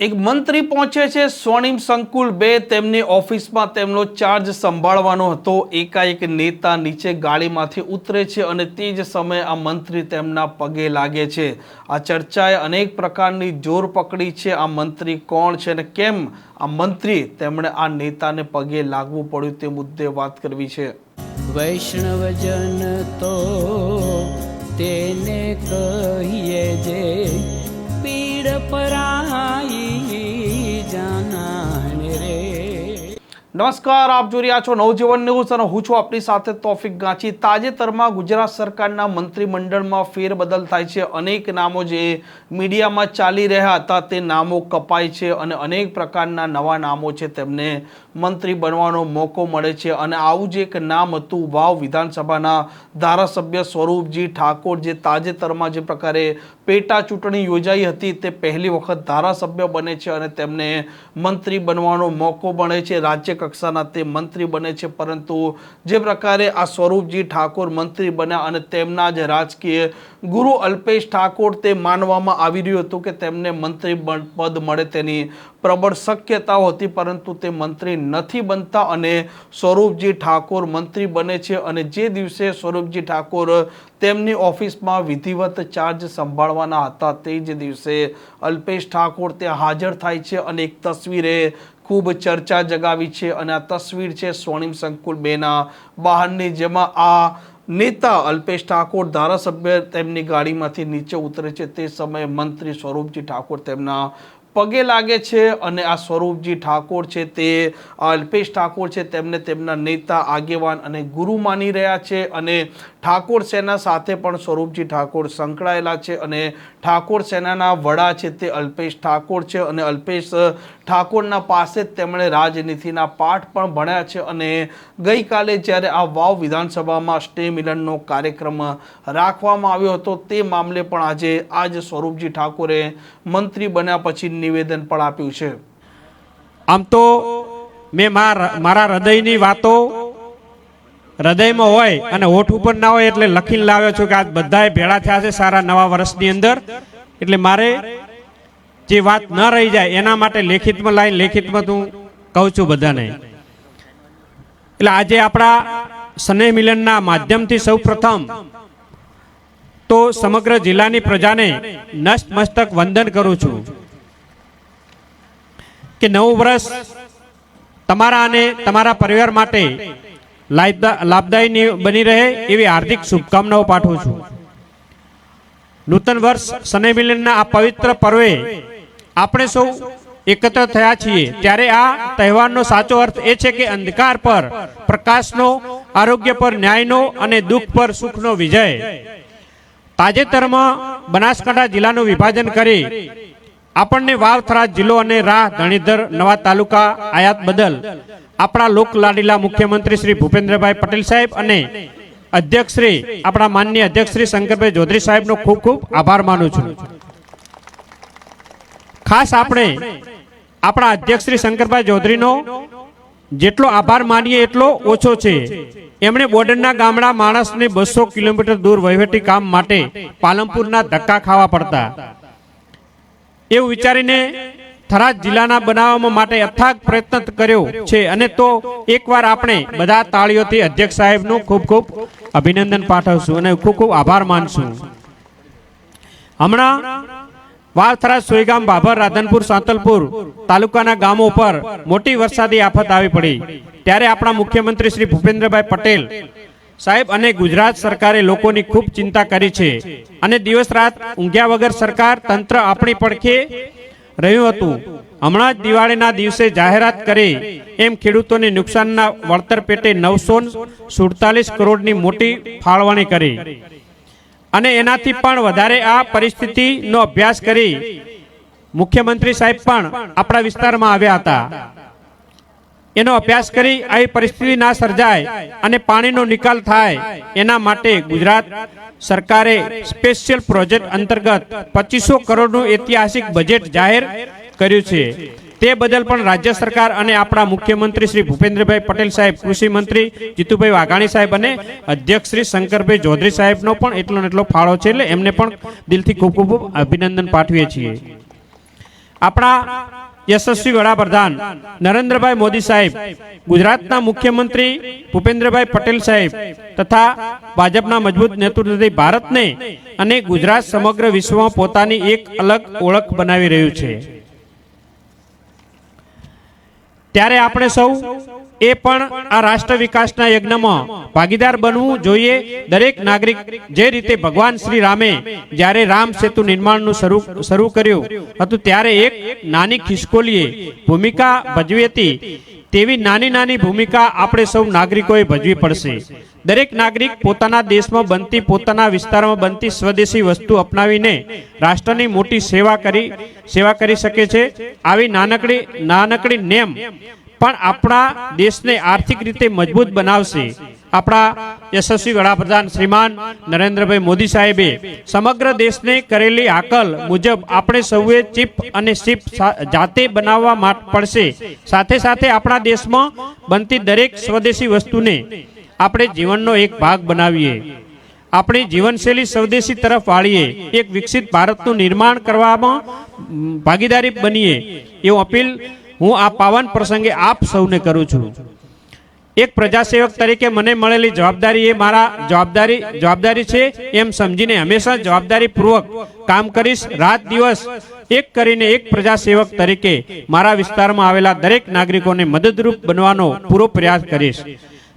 એક મંત્રી પહોંચે છે, સ્વર્ણિમ સંકુલ બે. તેમની ઓફિસમાં તેમનો ચાર્જ સંભાળવાનો હતો. એકાએક નેતા નીચે ગાડીમાંથી ઉતરે છે અને તે જ સમયે આ મંત્રી તેમના પગે લાગે છે. આ ચર્ચાએ અનેક પ્રકારની જોર પકડી છે. આ મંત્રી કોણ છે અને કેમ આ મંત્રી તેમણે આ નેતાને પગે લાગવું પડ્યું તે મુદ્દે વાત કરવી છે. વૈષ્ણવજન તો તેને કહીએ જે પીડ પરાઈ નમસ્કાર, આપ જોઈ રહ્યા છો નવજીવન ન્યૂઝ અને હું છું આપની સાથે તોફિક ગાંચી. તાજેતરમાં ગુજરાત સરકારના મંત્રીમંડળમાં ફેરબદલ થાય છે. અનેક નામો જે મીડિયામાં ચાલી રહ્યા હતા તે નામો કપાય છે અને અનેક પ્રકારના નવા નામો છે તેમને મંત્રી બનવાનો મોકો મળે છે અને આવું જ એક નામ હતું વાવ વિધાનસભાના ધારાસભ્ય સ્વરૂપજી ઠાકોર, જે તાજેતરમાં જે પ્રકારે પેટા ચૂંટણી યોજાઈ હતી તે પહેલી વખત ધારાસભ્ય બને છે અને તેમને મંત્રી બનવાનો મોકો મળે છે. રાજ્ય કક્ષાના તે મંત્રી બને છે, પરંતુ જે પ્રકારે આ સ્વરૂપજી ઠાકોર મંત્રી બન્યા અને તેમના જ રાજકીય ગુરુ અલ્પેશ ઠાકોર તે માનવામાં આવી રહ્યું હતું કે તેમને મંત્રી પદ મળે તેની પ્રબળ શક્યતાઓ હતી, પરંતુ તે મંત્રી નથી બનતા અને સ્વરૂપજી ઠાકોર મંત્રી બને છે અને જે દિવસે સ્વરૂપજી ઠાકોર તેમની ઓફિસમાં વિધિવત ચાર્જ સંભાળવાના હતા, તે જ દિવસે અલ્પેશ ઠાકોર ત્યાં હાજર થાય છે અને એક તસવીરે ખૂબ ચર્ચા જગાવી છે અને આ તસવીર છે સ્વર્ણિમ સંકુલ બેના બહારની, જેમાં આ નેતા અલ્પેશ ઠાકોર ધારાસભ્ય તેમની ગાડીમાંથી નીચે ઉતરે છે. તે સમયે મંત્રી સ્વરૂપજી ઠાકોર તેમના પગે લાગે છે અને આ સ્વરૂપજી ઠાકોર છે તે અલ્પેશ ઠાકોર છે તેમને તેમના નેતા, આગેવાન અને ગુરુ માની રહ્યા છે અને ઠાકોર સેના સાથે પણ સ્વરૂપજી ઠાકોર સંકળાયેલા છે અને ઠાકોર સેનાના વડા છે તે અલ્પેશ ઠાકોર છે અને અલ્પેશ ઠાકોરના પાસે જ તેમણે રાજનીતિના પાઠ પણ ભણ્યા છે અને ગઈકાલે જ્યારે આ વાવ વિધાનસભામાં સ્ટે મિલનનો કાર્યક્રમ રાખવામાં આવ્યો હતો તે મામલે પણ આજે આજ સ્વરૂપજી ઠાકોરે મંત્રી બન્યા પછી નિવેદન પણ આપ્યું છે. આમ તો મેં મારા હૃદયની વાતો હૃદયમાં હોય અને હોઠ ઉપર ના હોય એટલે લખીને લાવ્યો છું કે આજ બધાએ ભેળા થયા છે સારા નવા વર્ષની અંદર. એટલે મારે જે વાત ન રહી જાય એના માટે લેખિતમાં લાઈન લેખિતમાં તું કહું છું બધાને. એટલે આજે આપણા સ્નેહ મિલનના માધ્યમથી સૌ પ્રથમ તો સમગ્ર જિલ્લાની પ્રજાને નસ્ત મસ્તક વંદન કરું છું. કે નવું વર્ષ તમારા અને તમારા પરિવાર માટે લાભદા- લાભદાયી બની રહે એવી હાર્દિક શુભકામનાઓ પાઠવું છું. નૂતન વર્ષ શનિ મિલનના આ પવિત્ર પર્વે આપણે સૌ એકત્ર થયા છીએ. ત્યારે આ તહેવારનો સાચો અર્થ એ છે કે અંધકાર પર, પ્રકાશનો, આરોગ્ય પર, ન્યાયનો અને દુઃખ પર, સુખનો વિજય. તાજેતરમાં બનાસકાંઠા જિલ્લાનું વિભાજન કરી આપણને વાવ થરા જિલ્લો અને રાહ, ધણીધર, નવા તાલુકા, આયાત બદલ આપણા લોક લાડીલા મુખ્યમંત્રી શ્રી ભૂપેન્દ્રભાઈ પટેલ સાહેબ અને અધ્યક્ષ શ્રી, આપણા માનનીય અધ્યક્ષ શ્રી શંકરભાઈ ચૌધરી સાહેબનો ખૂબ ખૂબ આભાર માનું છું. ખાસ આપણે આપણા અધ્યક્ષ શ્રી શંકરભાઈ ચૌધરીનો જેટલો આભાર માનીએ એટલો ઓછો છે. એમણે બોર્ડરના ગામડા માણસને બસો કિલોમીટર દૂર વહીવટી કામ માટે પાલનપુરના ધક્કા ખાવા પડતા. એવું વિચારીને થરાદ જિલ્લાના બનાવવા માટે અથાગ પ્રયત્ન કર્યો છે. અને તો એકવાર આપણે બધા તાળીઓથી અધ્યક્ષ સાહેબનું ખૂબ ખૂબ અભિનંદન પાઠવશું અને ખૂબ ખૂબ આભાર માનશું. હમણાં વાવથરા સોયગામ બાભર રાધનપુર સાંતલપુર તાલુકાના ગામો પર મોટી વરસાદી આફત આવી પડી. ત્યારે આપણા મુખ્યમંત્રી શ્રી ભૂપેન્દ્રભાઈ પટેલ સાહેબ, અને ગુજરાત સરકારે લોકોની ખૂબ ચિંતા કરી છે. અને દિવસ રાત ઊંઘ્યા વગર સરકાર તંત્ર આપણી પડખે રહ્યું હતું. હમણાં જ દિવાળીના દિવસે જાહેરાત કરી એમ ખેડૂતોને નુકસાનના વળતર પેટે નવસો સુડતાલીસ કરોડની મોટી ફાળવણી કરી. અને એનાથી પણ વધારે આ પરિસ્થિતિનો અભ્યાસ કરી મુખ્યમંત્રી સાહેબ પણ આપણા વિસ્તારમાં આવ્યા હતા. એનો અભ્યાસ કરી આવી પરિસ્થિતિ ના સર્જાય અને પાણીનો નિકાલ થાય એના માટે ગુજરાત સરકારે સ્પેશિયલ પ્રોજેક્ટ અંતર્ગત પચીસો કરોડનું ઐતિહાસિક બજેટ જાહેર કર્યું છે. તે બદલ પણ રાજ્ય સરકાર અને આપણા મુખ્યમંત્રી શ્રી ભૂપેન્દ્રભાઈ પટેલ સાહેબ, કૃષિ મંત્રી જીતુભાઈ વાઘાણી સાહેબ અને અધ્યક્ષ શ્રી શંકરભાઈ ચૌધરી સાહેબનો પણ એટલો ને એટલો ફાળો છે એટલે એમને પણ દિલથી ખૂબ ખૂબ અભિનંદન પાઠવીએ છીએ. આપણા યશસ્વી વડાપ્રધાન નરેન્દ્રભાઈ મોદી સાહેબ, ગુજરાતના મુખ્યમંત્રી ભૂપેન્દ્રભાઈ પટેલ સાહેબ તથા ભાજપના મજબૂત નેતૃત્વથી ભારતને અને ગુજરાત સમગ્ર વિશ્વમાં પોતાની એક અલગ ઓળખ બનાવી રહ્યું છે. ત્યારે આપણે સૌ એ પણ આ રાષ્ટ્ર વિકાસના યજ્ઞમાં ભાગીદાર બનવું જોઈએ દરેક નાગરિક જે રીતે ભગવાન શ્રી રામે જ્યારે રામ સેતુ નિર્માણનું શરૂ શરૂ કર્યું હતું ત્યારે એક નાની ખિસકોલીએ ભૂમિકા ભજવી હતી. તેવી નાની નાની ભૂમિકા આપણે સૌ નાગરિકોએ ભજવી પડશે. દરેક નાગરિક પોતાના દેશમાં બનતી, પોતાના વિસ્તારમાં બનતી સ્વદેશી વસ્તુ અપનાવીને રાષ્ટ્રની મોટી સેવા કરી સેવા કરી શકે છે. આવી નાનકડી નાનકડી નેમ પણ આપણા દેશને આર્થિક રીતે મજબૂત બનાવશે. આપણા યશસ્વી વડાપ્રધાન શ્રીમાન નરેન્દ્રભાઈ મોદી સાહેબે સમગ્ર દેશને કરેલી આકલ મુજબ આપણે સૌએ ચીપ અને શીપ જાતે બનાવવા પડશે. સાથે સાથે આપણા દેશમાં બનતી દરેક સ્વદેશી વસ્તુને આપણે જીવનનો એક ભાગ બનાવીએ. આપણી જીવનશૈલી સ્વદેશી તરફ વાળીએ. એક વિકસિત ભારતનું નિર્માણ કરવામાં ભાગીદારી બનીએ. એવું અપીલ હું આ પાવન પ્રસંગે આપ સૌને કરું છું. એક પ્રજાસેવક તરીકે મને મળેલી જવાબદારી એ મારા જવાબદારી જવાબદારી છે એમ સમજીને હંમેશા જવાબદારીપૂર્વક કામ કરીશ. રાત દિવસ એક કરીને એક પ્રજાસેવક તરીકે મારા વિસ્તારમાં આવેલા દરેક નાગરિકોને મદદરૂપ બનવાનો પૂરો પ્રયાસ કરીશ.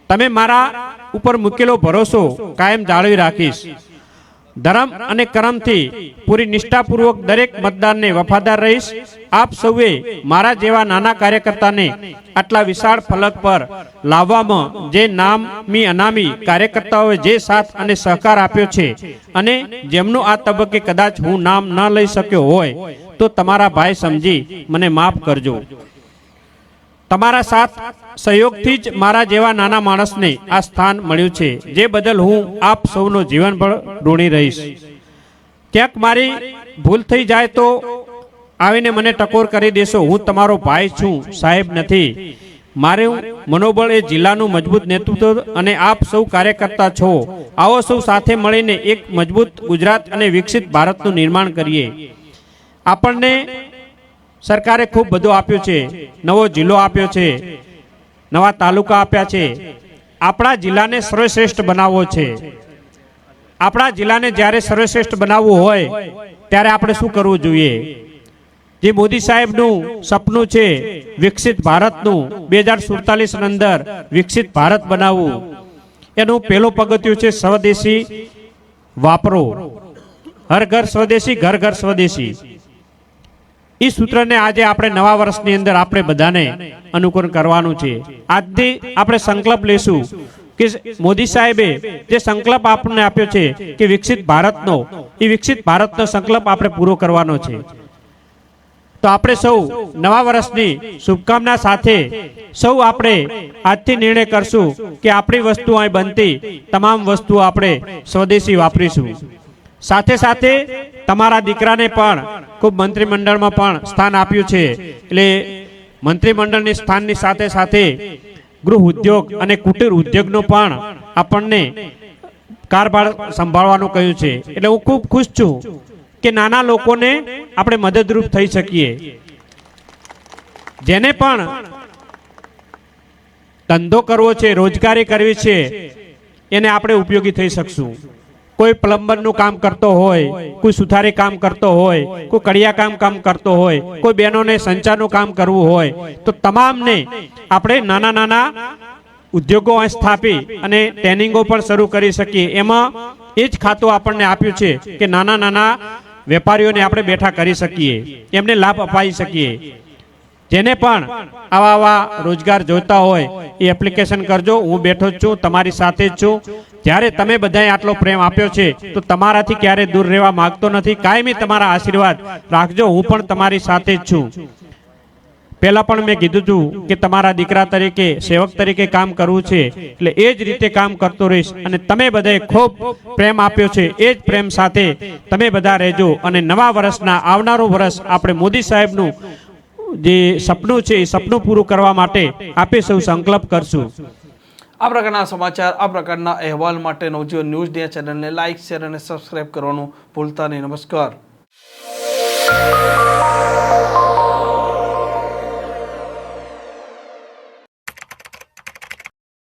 તમે મારા ઉપર મૂકેલો ભરોસો કાયમ જાળવી રાખીશ. ધર્મ અને કર્મથી પૂરી નિષ્ઠાપૂર્વક દરેક મતદારને વફાદાર રહીશ. આપ સૌએ મારા જેવા નાના કાર્યકર્તાને આટલા વિશાળ ફલક પર લાવવામાં જે નામી અનામી કાર્યકર્તાઓએ જે સાથ અને સહકાર આપ્યો છે અને જેમનું આ તબક્કે કદાચ હું નામ ન લઈ શક્યો હોય, તો તમારા ભાઈ સમજી મને માફ કરજો. તમારા સાથ સહયોગથી જ મારા જેવા નાના માણસને આ સ્થાન મળ્યું છે, જે બદલ હું આપ સૌનો જીવનભર ઋણી રહીશ. ક્યાંક મારી ભૂલ થઈ જાય તો આવીને મને ટકોર કરી દેશો, હું તમારો ભાઈ છું, સાહેબ નથી. મારું મનોબળ એ જિલ્લાનું મજબૂત નેતૃત્વ અને આપ સૌ કાર્યકર્તા છો. આવો સૌ સાથે મળીને એક મજબૂત ગુજરાત અને વિકસિત ભારતનું નિર્માણ કરીએ. આપણને સરકારે ખૂબ બધું આપ્યું છે. નવો જિલ્લો આપ્યો છે. નવા તાલુકા આપ્યા છે. આપણા જિલ્લાને સર્વશ્રેષ્ઠ બનાવવો છે. આપણા જિલ્લાને જ્યારે સર્વશ્રેષ્ઠ બનાવવું હોય, ત્યારે આપણે શું કરવું જોઈએ? જે મોદી સાહેબનું સપનું છે વિકસિત ભારતનું, બે હજાર સુડતાલીસની અંદર વિકસિત ભારત બનાવવું, એનું પહેલું પગથિયું છે સ્વદેશી વાપરો. હર ઘર સ્વદેશી, ઘર ઘર સ્વદેશી. એ સૂત્રને આજે આપણે નવા વર્ષની અંદર આપણે બધાને અનુકરણ કરવાનું છે. આજથી આપણે સંકલ્પ લેશું કે મોદી સાહેબે જે સંકલ્પ આપણને આપ્યો છે કે વિકસિત ભારતનો, એ વિકસિત ભારતનો સંકલ્પ આપણે પૂરો કરવાનો છે. તો આપણે સૌ નવા વર્ષની શુભકામના સાથે સૌ આપણે આજથી નિર્ણય કરશું કે આપણી વસ્તુ અહીં બનતી તમામ વસ્તુઓ આપણે સ્વદેશી વાપરીશું. સાથે સાથે તમારા દીકરાને પણ ખૂબ મંત્રીમંડળમાં પણ સ્થાન આપ્યું છે. એટલે મંત્રીમંડળની સ્થાનની સાથે સાથે ગૃહ ઉદ્યોગ અને કુટીર ઉદ્યોગનો પણ આપણને કારભાર સંભાળવાનું કહ્યું છે. એટલે હું ખૂબ ખુશ છું કે નાના લોકોને આપણે મદદરૂપ થઈ શકીએ. જેને પણ ધંધો કરવો છે, રોજગારી કરવી છે, એને આપણે ઉપયોગી થઈ શકશું. કોઈ પ્લમ્બરનું કામ કરતો હોય, કોઈ સુથારી કામ કરતો હોય, કોઈ કડિયા કામ કામ કરતો હોય, કોઈ બહેનોને સંચારનું કામ કરવું હોય, તો તમામને આપણે નાના નાના ઉદ્યોગો સ્થાપી અને ટ્રેનિંગો પણ શરૂ કરી શકીએ. એમાં એ જ ખાતું આપણને આપ્યું છે કે નાના નાના વેપારીઓને આપણે બેઠા કરી શકીએ. એમને લાભ અપાવી શકીએ. જેને પણ આવા આવા રોજગાર જોઈતા હોય, એ એપ્લિકેશન કરજો. હું બેઠો જ છું, તમારી સાથે જ છું. જ્યારે તમે બધાએ આટલો પ્રેમ આપ્યો છે, તો તમારાથી ક્યારે દૂર રહેવા માંગતો નથી. કાયમી તમારા આશીર્વાદ રાખજો. હું પણ તમારી સાથે જ છું. પહેલા પણ મેં કીધું હતું કે તમારા દીકરા તરીકે, સેવક તરીકે કામ કરવું છે, એટલે એ જ રીતે કામ કરતો રહીશ. અને તમે બધાએ ખૂબ પ્રેમ આપ્યો છે, એ જ પ્રેમ સાથે તમે બધા રહેજો. અને નવા વર્ષના આવનારું વર્ષ આપણે મોદી સાહેબનું જે સપનું છે એ સપનું પૂરું કરવા માટે આપે સૌ સંકલ્પ કરશું. આ પ્રકારના સમાચાર, આ પ્રકારના અહેવાલ માટે નવજીવન ન્યૂઝ ડે ચેનલને લાઇક શેર અને સબસ્ક્રાઇબ કરવાનું ભૂલતા નહીં. નમસ્કાર.